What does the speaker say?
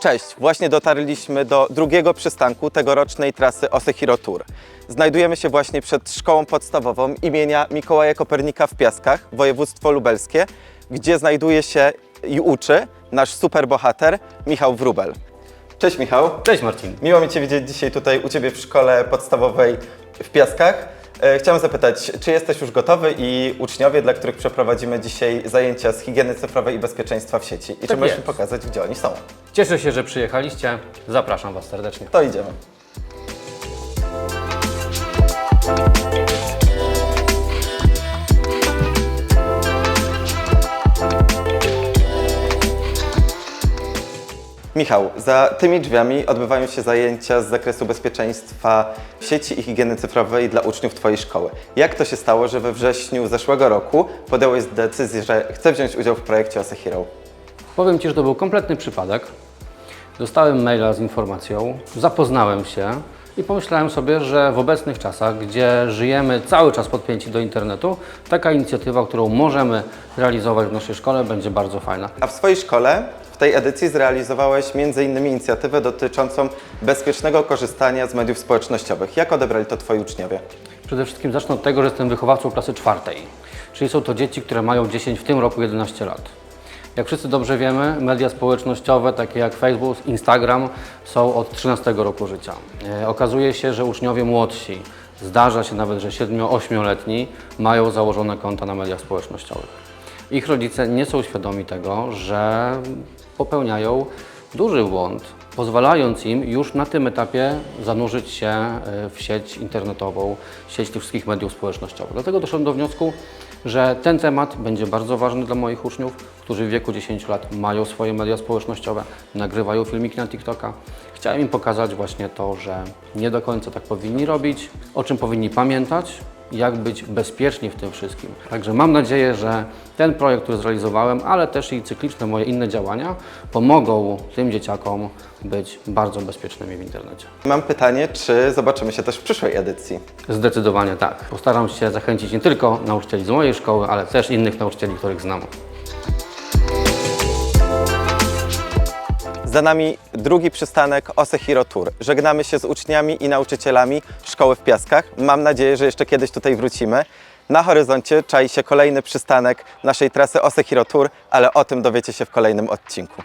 Cześć, właśnie dotarliśmy do drugiego przystanku tegorocznej trasy Osehiro Tour. Znajdujemy się właśnie przed szkołą podstawową imienia Mikołaja Kopernika w Piaskach, województwo lubelskie, gdzie znajduje się i uczy nasz superbohater Michał Wrubel. Cześć Michał, Cześć Marcin. miło mi Cię widzieć dzisiaj tutaj u Ciebie w szkole podstawowej w Piaskach. E, Chciałem zapytać, czy jesteś już gotowy i uczniowie, dla których przeprowadzimy dzisiaj zajęcia z higieny cyfrowej i bezpieczeństwa w sieci? I czy Tak możesz mi pokazać, gdzie oni są? Cieszę się, że przyjechaliście. Zapraszam Was serdecznie. To idziemy. Michał, za tymi drzwiami odbywają się zajęcia z zakresu bezpieczeństwa sieci i higieny cyfrowej dla uczniów Twojej szkoły. Jak to się stało, że we wrześniu zeszłego roku podjąłeś decyzję, że chcesz wziąć udział w projekcie Osehiro? Powiem Ci, że to był kompletny przypadek. Dostałem maila z informacją, zapoznałem się i pomyślałem sobie, że w obecnych czasach, gdzie żyjemy cały czas podpięci do internetu, taka inicjatywa, którą możemy realizować w naszej szkole, będzie bardzo fajna. A w swojej szkole w tej edycji zrealizowałeś m.in. inicjatywę dotyczącą bezpiecznego korzystania z mediów społecznościowych. Jak odebrali to Twoi uczniowie? Przede wszystkim zacznę od tego, że jestem wychowawcą klasy czwartej, czyli są to dzieci, które mają 10, w tym roku 11 lat. Jak wszyscy dobrze wiemy, media społecznościowe, takie jak Facebook, Instagram, są od 13 roku życia. E, okazuje się, że uczniowie młodsi, zdarza się nawet, że 7-8-letni, mają założone konta na mediach społecznościowych. Ich rodzice nie są świadomi tego, że popełniają duży błąd, pozwalając im już na tym etapie zanurzyć się e, w sieć internetową, sieć tych wszystkich mediów społecznościowych. Dlatego doszedłem do wniosku, że ten temat będzie bardzo ważny dla moich uczniów, którzy w wieku 10 lat mają swoje media społecznościowe, nagrywają filmiki na TikToka. Chciałem im pokazać właśnie to, że nie do końca tak powinni robić, o czym powinni pamiętać, jak być bezpieczni w tym wszystkim. Także mam nadzieję, że ten projekt, który zrealizowałem, ale też i cykliczne moje inne działania pomogą tym dzieciakom być bardzo bezpiecznymi w internecie. Mam pytanie, czy zobaczymy się też w przyszłej edycji? Zdecydowanie tak. Postaram się zachęcić nie tylko nauczycieli z mojej szkoły, ale też innych nauczycieli, których znam. Za nami drugi przystanek Osehiro Tour. Żegnamy się z uczniami i nauczycielami szkoły w Piaskach. Mam nadzieję, że jeszcze kiedyś tutaj wrócimy. Na horyzoncie czai się kolejny przystanek naszej trasy Osehiro Tour, ale o tym dowiecie się w kolejnym odcinku.